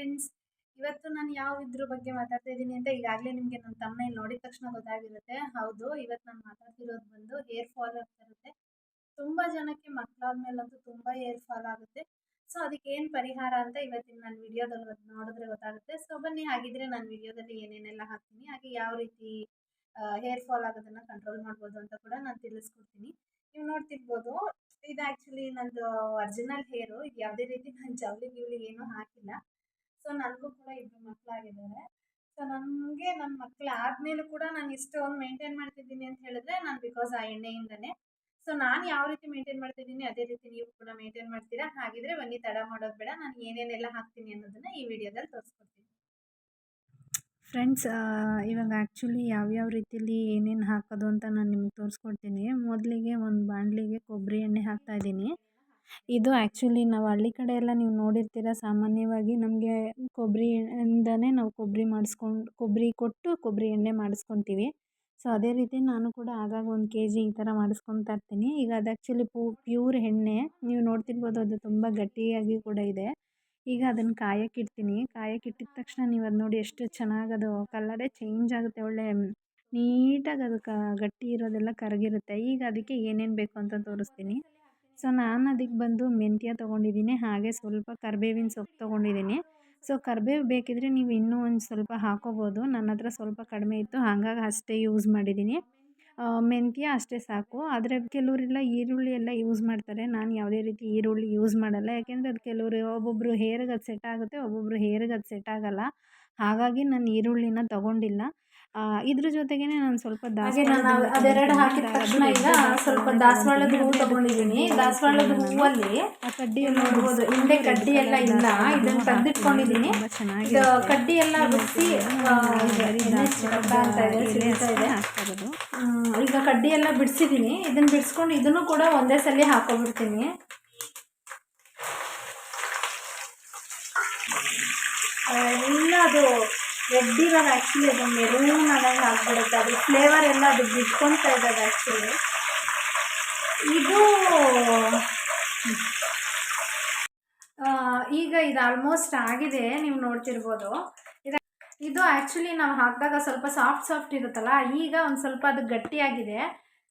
Friends ಇವತ್ತು ನಾನು ಯಾವ ಇದ್ರ ಬಗ್ಗೆ ಮಾತಾಡ್ತಾ ಇದ್ದೀನಿ ಅಂತ ಈಗಾಗಲೇ ನಿಮಗೆ ನನ್ನ ತಮ್ಮನೇಲಿ ನೋಡಿದ ತಕ್ಷಣ ಗೊತ್ತಾಗಿರುತ್ತೆ. ಹೌದು ಇವತ್ತು ನಾನು ಮಾತಾಡ್ತಿರೋದು ಬಂದು ಹೇರ್ ಫಾಲ್ ಆಗ್ತಾ ಇರುತ್ತೆ. ತುಂಬ ಜನಕ್ಕೆ ಮಕ್ಕಳಾದ್ಮೇಲಂತೂ ತುಂಬ ಹೇರ್ ಫಾಲ್ ಆಗುತ್ತೆ. ಸೊ ಅದಕ್ಕೆ ಏನು ಪರಿಹಾರ ಅಂತ ಇವತ್ತಿನ ನಾನು ವಿಡಿಯೋದಲ್ಲಿ ನೋಡಿದ್ರೆ ಗೊತ್ತಾಗುತ್ತೆ. ಸೊ ಬನ್ನಿ, ಹಾಗಿದ್ರೆ ನಾನು ವಿಡಿಯೋದಲ್ಲಿ ಏನೇನೆಲ್ಲ ಹಾಕ್ತೀನಿ. ಹಾಗೆ ಯಾವ ರೀತಿ ಹೇರ್ ಫಾಲ್ ಆಗೋದನ್ನು ಕಂಟ್ರೋಲ್ ಮಾಡ್ಬೋದು ಅಂತ ಕೂಡ ನಾನು ತಿಳಿಸ್ಕೊಡ್ತೀನಿ. ನೀವು ನೋಡ್ತಿರ್ಬೋದು, ಇದು ಆ್ಯಕ್ಚುಲಿ ನಂದು ಒರಿಜಿನಲ್ ಹೇರು ಇದು ಯಾವುದೇ ರೀತಿ ನಾನು ಜವಳಿ ಗಿವಳಿ ಏನೂ ಹಾಕಿಲ್ಲ. ಸೊ ನನಗೂ ಕೂಡ ಇಬ್ಬರು ಮಕ್ಕಳಾಗಿದ್ದಾರೆ ಸೊ ನನಗೆ ನನ್ನ ಮಕ್ಕಳು ಆದಮೇಲೂ ಕೂಡ ನಾನು ಇಷ್ಟೊಂದು ಮೇಂಟೈನ್ ಮಾಡ್ತಿದ್ದೀನಿ ಅಂತ ಹೇಳಿದ್ರೆ ನಾನು ಬಿಕಾಸ್ ಆ ಎಣ್ಣೆಯಿಂದನೇ. ಸೊ ನಾನು ಯಾವ ರೀತಿ ಮೇಂಟೈನ್ ಮಾಡ್ತಿದ್ದೀನಿ ಅದೇ ರೀತಿ ನೀವು ಕೂಡ ಮೇಂಟೈನ್ ಮಾಡ್ತೀರಾ. ಹಾಗಿದ್ರೆ ಬನ್ನಿ, ತಡ ಮಾಡೋದು ಬೇಡ. ನಾನು ಏನೇನೆಲ್ಲ ಹಾಕ್ತೀನಿ ಅನ್ನೋದನ್ನ ಈ ವಿಡಿಯೋದಲ್ಲಿ ತೋರಿಸ್ಕೊಡ್ತೀನಿ. ಫ್ರೆಂಡ್ಸ್ ಇವಾಗ ಆ್ಯಕ್ಚುಲಿ ಯಾವ್ಯಾವ ರೀತಿಯಲ್ಲಿ ಏನೇನು ಹಾಕೋದು ಅಂತ ನಾನು ನಿಮ್ಗೆ ತೋರಿಸ್ಕೊಡ್ತೀನಿ. ಮೊದಲಿಗೆ ಒಂದು ಬಾಣಲಿಗೆ ಕೊಬ್ಬರಿ ಎಣ್ಣೆ ಹಾಕ್ತಾಯಿದ್ದೀನಿ ಇದು ಆ್ಯಕ್ಚುಲಿ ನಾವು ಹಳ್ಳಿ ಕಡೆ ಎಲ್ಲ ನೀವು ನೋಡಿರ್ತೀರ ಸಾಮಾನ್ಯವಾಗಿ ನಮಗೆ ಕೊಬ್ಬರಿ ಇಂದಲೇ ನಾವು ಕೊಬ್ಬರಿ ಮಾಡಿಸ್ಕೊಂಡು, ಕೊಬ್ಬರಿ ಕೊಟ್ಟು ಕೊಬ್ಬರಿ ಎಣ್ಣೆ ಮಾಡಿಸ್ಕೊತೀವಿ. ಸೊ ಅದೇ ರೀತಿ ನಾನು ಕೂಡ ಆಗಾಗ ಒಂದು ಕೆ ಜಿ ಈ ಥರ ಮಾಡಿಸ್ಕೊತಾ ಇರ್ತೀನಿ. ಈಗ ಅದು ಆ್ಯಕ್ಚುಲಿ ಪ್ಯೂರ್ ಎಣ್ಣೆ, ನೀವು ನೋಡ್ತಿರ್ಬೋದು ಅದು ತುಂಬ ಗಟ್ಟಿಯಾಗಿ ಕೂಡ ಇದೆ. ಈಗ ಅದನ್ನು ಕಾಯಕ್ಕಿಡ್ತೀನಿ ಕಾಯಕ್ಕಿಟ್ಟಿದ ತಕ್ಷಣ ನೀವು ಅದು ನೋಡಿ ಎಷ್ಟು ಚೆನ್ನಾಗಿ ಅದು ಕಲ್ಲರೇ ಚೇಂಜ್ ಆಗುತ್ತೆ, ಒಳ್ಳೆ ನೀಟಾಗಿ ಅದು ಕ, ಗಟ್ಟಿ ಇರೋದೆಲ್ಲ ಕರಗಿರುತ್ತೆ. ಈಗ ಅದಕ್ಕೆ ಏನೇನು ಬೇಕು ಅಂತ ತೋರಿಸ್ತೀನಿ. ಸೊ, ನಾನು ಅದಕ್ಕೆ ಬಂದು ಮೆಂತ್ಯ ತೊಗೊಂಡಿದ್ದೀನಿ ಹಾಗೆ ಸ್ವಲ್ಪ ಕರಿಬೇವಿನ ಸೊಪ್ಪು ತೊಗೊಂಡಿದ್ದೀನಿ ಸೊ, ಕರಿಬೇವು ಬೇಕಿದ್ರೆ ನೀವು ಇನ್ನೂ ಒಂದು ಸ್ವಲ್ಪ ಹಾಕೋಬೋದು. ನನ್ನ ಹತ್ರ ಸ್ವಲ್ಪ ಕಡಿಮೆ ಇತ್ತು, ಹಾಗಾಗಿ ಅಷ್ಟೇ ಯೂಸ್ ಮಾಡಿದ್ದೀನಿ ಮೆಂತ್ಯ ಅಷ್ಟೇ ಸಾಕು. ಆದರೆ ಕೆಲವರೆಲ್ಲ ಈರುಳ್ಳಿ ಎಲ್ಲ ಯೂಸ್ ಮಾಡ್ತಾರೆ. ನಾನು ಯಾವುದೇ ರೀತಿ ಈರುಳ್ಳಿ ಯೂಸ್ ಮಾಡಲ್ಲ. ಯಾಕೆಂದರೆ ಅದು ಕೆಲವರು ಒಬ್ಬೊಬ್ಬರು ಹೇರ್ಗೆ ಅದು ಸೆಟ್ ಆಗುತ್ತೆ ಒಬ್ಬೊಬ್ಬರು ಹೇರ್ಗೆ ಅದು ಸೆಟ್ ಆಗಲ್ಲ. ಹಾಗಾಗಿ ನಾನು ಈರುಳ್ಳಿನ ತೊಗೊಂಡಿಲ್ಲ. ಇದ್ರ ಜೊತೆಗೆ ನಾನು ಸ್ವಲ್ಪ ಅದೆರಡು ಹಾಕಿದ ತಕ್ಷಣ ಈಗ ಸ್ವಲ್ಪ ದಾಸವಾಳದ ಹೂ ತಗೊಂಡಿದ್ದೀನಿ. ದಾಸವಾಳದ ಹೂವಲ್ಲಿ ಕಡ್ಡಿ ನೋಡ್ಬೋದು. ಹಿಂದೆ ಕಡ್ಡಿ ಎಲ್ಲ ಇಲ್ಲ. ಇದನ್ನ ತೆಗೆದಿಟ್ಕೊಂಡಿದ್ದೀನಿ. ಇದು ಕಡ್ಡಿ ಎಲ್ಲ ಬಿಡಿಸಿ ಅಂತ ಇದೆ ಈಗ ಕಡ್ಡಿ ಎಲ್ಲ ಬಿಡಿಸಿದ್ದೀನಿ. ಇದನ್ನ ಬಿಡಿಸ್ಕೊಂಡು ಇದನ್ನು ಕೂಡ ಒಂದೇ ಸಲ ಹಾಕೋಬಿಡ್ತೀನಿ. ಎಲ್ಲ ಅದು ರೆಡ್ ಆ್ಯಕ್ಚುಲಿ ಅದು ಮೆರೂನ್ ಆದಂಗೆ ಆಗಿಬಿಡುತ್ತೆ. ಅದು ಫ್ಲೇವರ್ ಎಲ್ಲ ಅದು ಬಿಟ್ಕೊತಾ ಇದ್ದಾವೆ ಆ್ಯಕ್ಚುಲಿ ಇದು ಈಗ ಇದು ಆಲ್ಮೋಸ್ಟ್ ಆಗಿದೆ, ನೀವು ನೋಡ್ತಿರ್ಬೋದು. ಇದು ಇದು ಆ್ಯಕ್ಚುಲಿ ನಾವು ಹಾಕಿದಾಗ ಸ್ವಲ್ಪ ಸಾಫ್ಟ್ ಸಾಫ್ಟ್ ಇರುತ್ತಲ್ಲ, ಈಗ ಒಂದು ಸ್ವಲ್ಪ ಅದು ಗಟ್ಟಿಯಾಗಿದೆ.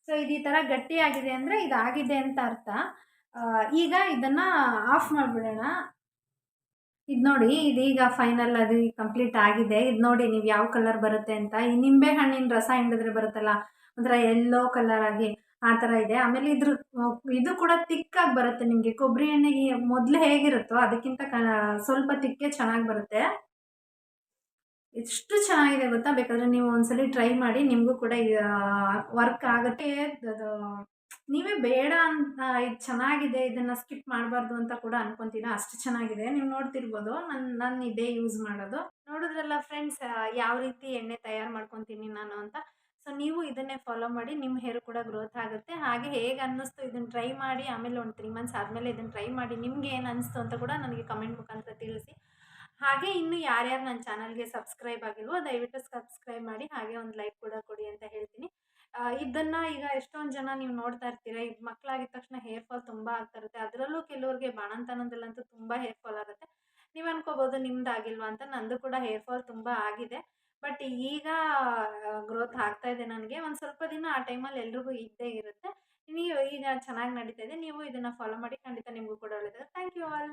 ಸೊ ಇದು ಈ ಥರ ಗಟ್ಟಿಯಾಗಿದೆ ಅಂದರೆ ಇದಾಗಿದೆ ಅಂತ ಅರ್ಥ. ಈಗ ಇದನ್ನು ಆಫ್ ಮಾಡಿಬಿಡೋಣ. ಇದು ನೋಡಿ, ಇದೀಗ ಫೈನಲ್ ಅದು ಕಂಪ್ಲೀಟ್ ಆಗಿದೆ. ಇದು ನೋಡಿ ನೀವು ಯಾವ ಕಲರ್ ಬರುತ್ತೆ ಅಂತ. ಈ ನಿಂಬೆ ಹಣ್ಣಿನ ರಸ ಹಿಂಡಿದ್ರೆ ಬರುತ್ತಲ್ಲ, ಒಂಥರ ಎಲ್ಲೋ ಕಲರ್ ಆಗಿ ಆ ಥರ ಇದೆ. ಆಮೇಲೆ ಇದ್ರ, ಇದು ಕೂಡ ತಿಕ್ಕಾಗಿ ಬರುತ್ತೆ ನಿಮಗೆ. ಕೊಬ್ಬರಿ ಎಣ್ಣೆ ಮೊದಲು ಹೇಗಿರುತ್ತೋ ಅದಕ್ಕಿಂತ ಸ್ವಲ್ಪ ತಿಕ್ಕೆ ಚೆನ್ನಾಗಿ ಬರುತ್ತೆ. ಎಷ್ಟು ಚೆನ್ನಾಗಿದೆ ಗೊತ್ತಾ? ಬೇಕಾದರೆ ನೀವು ಒಂದ್ಸಲಿ ಟ್ರೈ ಮಾಡಿ, ನಿಮಗೂ ಕೂಡ ವರ್ಕ್ ಆಗುತ್ತೆ. ನೀವೇ ಬೇಡ ಅಂತ ಇದು ಚೆನ್ನಾಗಿದೆ, ಇದನ್ನು ಸ್ಕಿಪ್ ಮಾಡಬಾರ್ದು ಅಂತ ಕೂಡ ಅನ್ಕೊತೀನಿ ಅಷ್ಟು ಚೆನ್ನಾಗಿದೆ. ನೀವು ನೋಡ್ತಿರ್ಬೋದು. ನನ್ನ ನಾನು ಇದೇ ಯೂಸ್ ಮಾಡೋದು. ನೋಡಿದ್ರಲ್ಲ ಫ್ರೆಂಡ್ಸ್ ಯಾವ ರೀತಿ ಎಣ್ಣೆ ತಯಾರು ಮಾಡ್ಕೊತೀನಿ ನಾನು ಅಂತ. ಸೊ ನೀವು ಇದನ್ನೇ ಫಾಲೋ ಮಾಡಿ ನಿಮ್ಮ ಹೇರ್ ಕೂಡ ಗ್ರೋತ್ ಆಗುತ್ತೆ. ಹಾಗೆ ಹೇಗೆ ಅನ್ನಿಸ್ತು ಇದನ್ನು ಟ್ರೈ ಮಾಡಿ, ಆಮೇಲೆ ಒಂದು ತ್ರೀ ಮಂತ್ಸ್ ಆದಮೇಲೆ ಇದನ್ನು ಟ್ರೈ ಮಾಡಿ, ನಿಮಗೆ ಏನು ಅನಿಸ್ತು ಅಂತ ಕೂಡ ನನಗೆ ಕಮೆಂಟ್ ಮುಖಾಂತರ ತಿಳಿಸಿ. ಹಾಗೆ ಇನ್ನು ಯಾರ್ಯಾರು ನನ್ನ ಚಾನಲ್ಗೆ ಸಬ್ಸ್ಕ್ರೈಬ್ ಆಗಿಲ್ವೋ, ದಯವಿಟ್ಟು ಸಬ್ಸ್ಕ್ರೈಬ್ ಮಾಡಿ, ಹಾಗೆ ಒಂದು ಲೈಕ್ ಕೂಡ ಕೊಡಿ ಅಂತ ಹೇಳ್ತೀನಿ. ಇದನ್ನ ಈಗ ಎಷ್ಟೊಂದು ಜನ ನೀವು ನೋಡ್ತಾ ಇರ್ತೀರ, ಈಗ ಮಕ್ಕಳಾಗಿದ ತಕ್ಷಣ ಹೇರ್ ಫಾಲ್ ತುಂಬ ಆಗ್ತಾ ಇರುತ್ತೆ, ಅದರಲ್ಲೂ ಕೆಲವ್ರಿಗೆ ಬಾಣಂತನದಲ್ಲಂತೂ ತುಂಬ ಹೇರ್ ಫಾಲ್ ಆಗುತ್ತೆ. ನೀವು ಅನ್ಕೋಬಹುದು ನಿಮ್ದು ಆಗಿಲ್ವಾ ಅಂತ, ನಂದು ಕೂಡ ಹೇರ್ ಫಾಲ್ ತುಂಬ ಆಗಿದೆ. ಬಟ್ ಈಗ ಗ್ರೋತ್ ಆಗ್ತಾ ಇದೆ ನನಗೆ, ಒಂದು ಸ್ವಲ್ಪ ದಿನ ಆ ಟೈಮಲ್ಲಿ ಎಲ್ರಿಗೂ ಇದ್ದೇ ಇರುತ್ತೆ. ನೀವು ಈಗ ಚೆನ್ನಾಗಿ ನಡೀತಾ ಇದೆ, ನೀವು ಇದನ್ನು ಫಾಲೋ ಮಾಡಿ ಖಂಡಿತ ನಿಮಗೂ ಕೂಡ ಒಳ್ಳೆಯದು ಥ್ಯಾಂಕ್ ಯು ಆಲ್